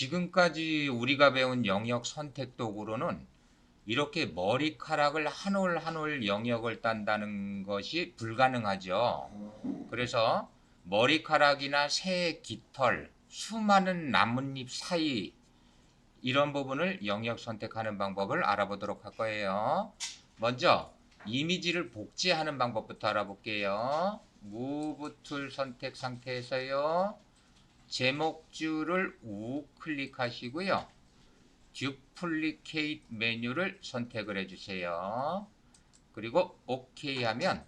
지금까지 우리가 배운 영역 선택 도구로는 이렇게 머리카락을 한 올 한 올 영역을 딴다는 것이 불가능하죠. 그래서 머리카락이나 새 깃털, 수많은 나뭇잎 사이 이런 부분을 영역 선택하는 방법을 알아보도록 할 거예요. 먼저 이미지를 복제하는 방법부터 알아볼게요. 무브 툴 선택 상태에서요. 제목줄을 우클릭하시고요. 듀플리케이트 메뉴를 선택을 해주세요. 그리고 OK 하면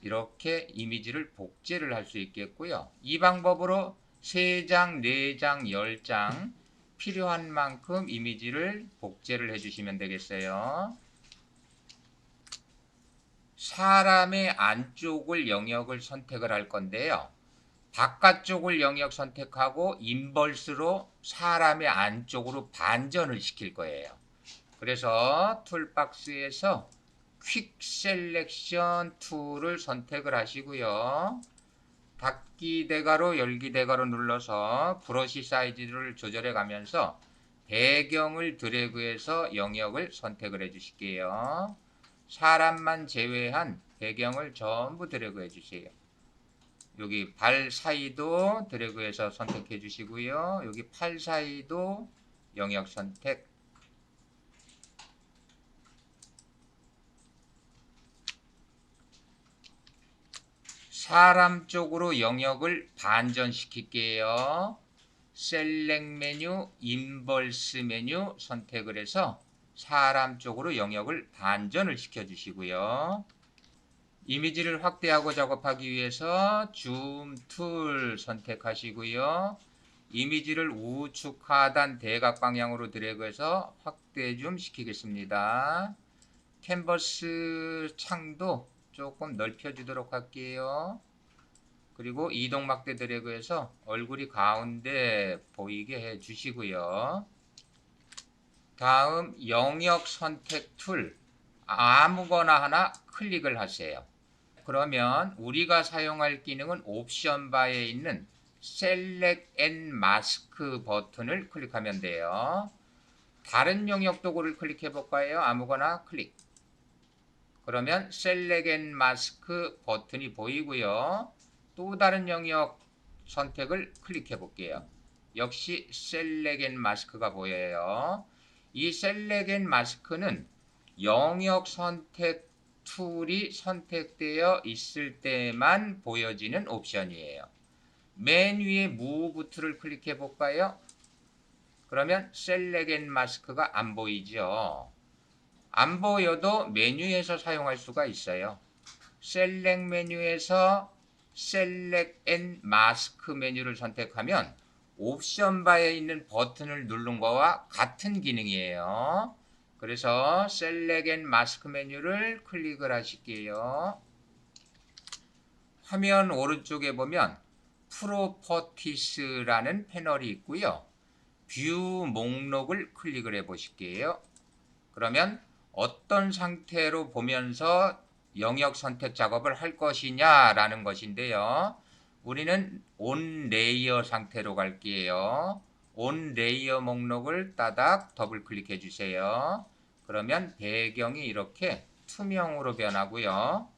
이렇게 이미지를 복제를 할 수 있겠고요. 이 방법으로 3장, 4장, 10장 필요한 만큼 이미지를 복제를 해주시면 되겠어요. 사람의 안쪽을 영역을 선택을 할 건데요. 바깥쪽을 영역 선택하고 인벌스로 사람의 안쪽으로 반전을 시킬 거예요. 그래서 툴박스에서 퀵 셀렉션 툴을 선택을 하시고요. 닫기 대가로 열기 대가로 눌러서 브러쉬 사이즈를 조절해 가면서 배경을 드래그해서 영역을 선택을 해 주실게요. 사람만 제외한 배경을 전부 드래그 해 주세요. 여기 발 사이도 드래그해서 선택해 주시고요. 여기 팔 사이도 영역 선택. 사람 쪽으로 영역을 반전시킬게요. 셀렉 메뉴, 인벌스 메뉴 선택을 해서 사람 쪽으로 영역을 반전을 시켜 주시고요. 이미지를 확대하고 작업하기 위해서 줌 툴 선택하시고요. 이미지를 우측 하단 대각 방향으로 드래그해서 확대 좀 시키겠습니다. 캔버스 창도 조금 넓혀주도록 할게요. 그리고 이동 막대 드래그해서 얼굴이 가운데 보이게 해 주시고요. 다음 영역 선택 툴 아무거나 하나 클릭을 하세요. 그러면 우리가 사용할 기능은 옵션 바에 있는 Select and Mask 버튼을 클릭하면 돼요. 다른 영역 도구를 클릭해 볼까요? 아무거나 클릭. 그러면 Select and Mask 버튼이 보이고요. 또 다른 영역 선택을 클릭해 볼게요. 역시 Select and Mask가 보여요. 이 Select and Mask는 영역 선택 툴이 선택되어 있을 때만 보여지는 옵션이에요. 맨 위에 Move 툴을 클릭해 볼까요? 그러면 Select Mask가 안 보이죠. 안 보여도 메뉴에서 사용할 수가 있어요. Select 메뉴에서 Select and Mask 메뉴를 선택하면 옵션 바에 있는 버튼을 누른 거와 같은 기능이에요. 그래서 Select and Mask 메뉴를 클릭을 하실게요. 화면 오른쪽에 보면 Properties라는 패널이 있고요. 뷰 목록을 클릭을 해 보실게요. 그러면 어떤 상태로 보면서 영역 선택 작업을 할 것이냐라는 것인데요. 우리는 온 레이어 상태로 갈게요. 온 레이어 목록을 따닥 더블 클릭해 주세요. 그러면 배경이 이렇게 투명으로 변하고요.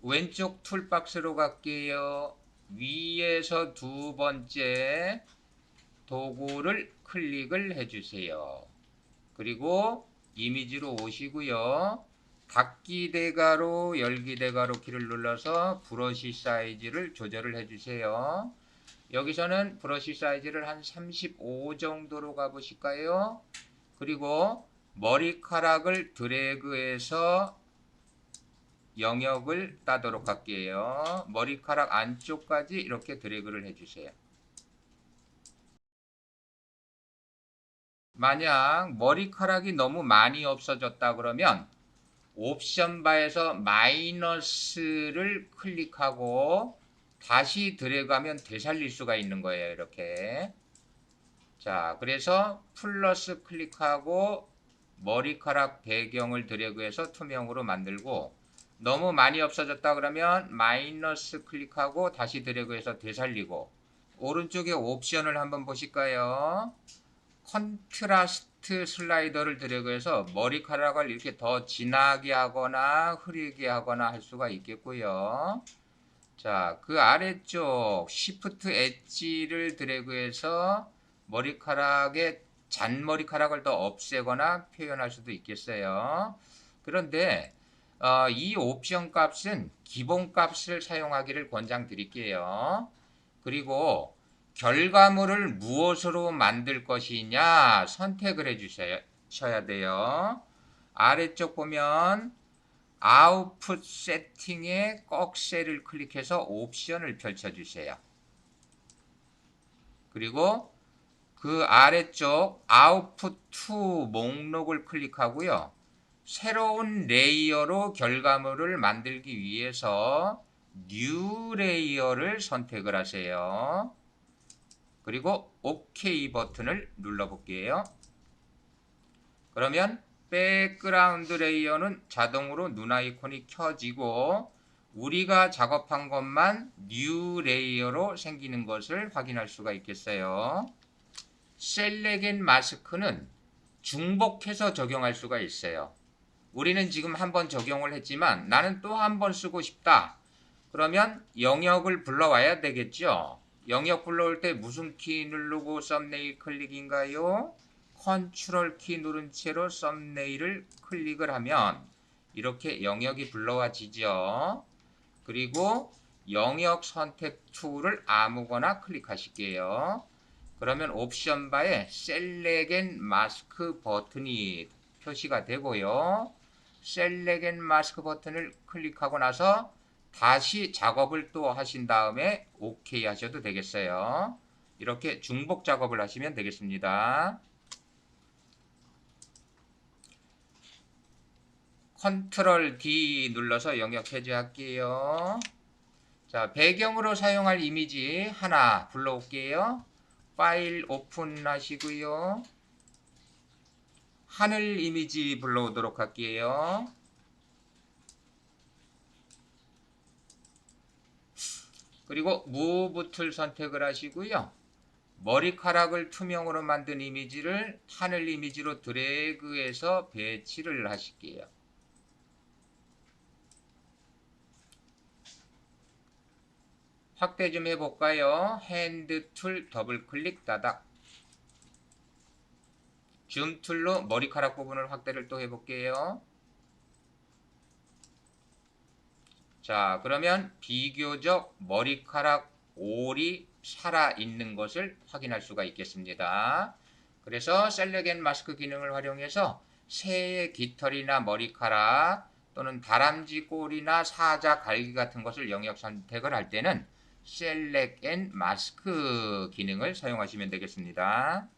왼쪽 툴박스로 갈게요. 위에서 두 번째 도구를 클릭을 해주세요. 그리고 이미지로 오시고요. 닫기 대가로 열기 대가로 키를 눌러서 브러쉬 사이즈를 조절을 해주세요. 여기서는 브러쉬 사이즈를 한 35 정도로 가보실까요? 그리고 머리카락을 드래그해서 영역을 따도록 할게요. 머리카락 안쪽까지 이렇게 드래그를 해주세요. 만약 머리카락이 너무 많이 없어졌다 그러면 옵션 바에서 마이너스를 클릭하고 다시 드래그하면 되살릴 수가 있는 거예요. 이렇게. 자, 그래서 플러스 클릭하고 머리카락 배경을 드래그해서 투명으로 만들고 너무 많이 없어졌다 그러면 마이너스 클릭하고 다시 드래그해서 되살리고 오른쪽에 옵션을 한번 보실까요? 컨트라스트 슬라이더를 드래그해서 머리카락을 이렇게 더 진하게 하거나 흐리게 하거나 할 수가 있겠고요. 자, 그 아래쪽 시프트 엣지를 드래그해서 머리카락의 잔머리카락을 더 없애거나 표현할 수도 있겠어요. 그런데 어, 이 옵션 값은 기본 값을 사용하기를 권장드릴게요. 그리고 결과물을 무엇으로 만들 것이냐 선택을 해주셔야 돼요. 아래쪽 보면 아웃풋 꼭 셀을 클릭해서 옵션을 펼쳐주세요. 그리고 그 아래쪽 아웃풋 투 목록을 클릭하고요. 새로운 레이어로 결과물을 만들기 위해서 뉴 레이어를 선택을 하세요. 그리고 OK 버튼을 눌러 볼게요. 그러면 백그라운드 레이어는 자동으로 눈 아이콘이 켜지고 우리가 작업한 것만 뉴 레이어로 생기는 것을 확인할 수가 있겠어요. 셀렉 마스크는 중복해서 적용할 수가 있어요. 우리는 지금 한 번 적용을 했지만 나는 또 한 번 쓰고 싶다. 그러면 영역을 불러와야 되겠죠. 영역 불러올 때 무슨 키 누르고 썸네일 클릭인가요? 컨트롤 키 누른 채로 썸네일을 클릭을 하면 이렇게 영역이 불러와지죠. 그리고 영역 선택 툴을 아무거나 클릭하실게요. 그러면 옵션 바에 셀렉 앤 마스크 버튼이 표시가 되고요. 셀렉 앤 마스크 버튼을 클릭하고 나서 다시 작업을 또 하신 다음에 OK 하셔도 되겠어요. 이렇게 중복 작업을 하시면 되겠습니다. 컨트롤 D 눌러서 영역 해제할게요. 자, 배경으로 사용할 이미지 하나 불러올게요. 파일 오픈하시고요. 하늘 이미지 불러오도록 할게요. 그리고 무브 툴 선택을 하시고요. 머리카락을 투명으로 만든 이미지를 하늘 이미지로 드래그해서 배치를 하실게요. 확대 좀 해볼까요? 핸드 툴 더블 클릭 따닥 줌 툴로 머리카락 부분을 확대를 또 해볼게요. 자, 그러면 비교적 머리카락 올이 살아있는 것을 확인할 수가 있겠습니다. 그래서 셀렉 앤 마스크 기능을 활용해서 새의 깃털이나 머리카락 또는 다람쥐 꼬리나 사자 갈기 같은 것을 영역 선택을 할 때는 셀렉 앤 마스크 기능을 사용하시면 되겠습니다.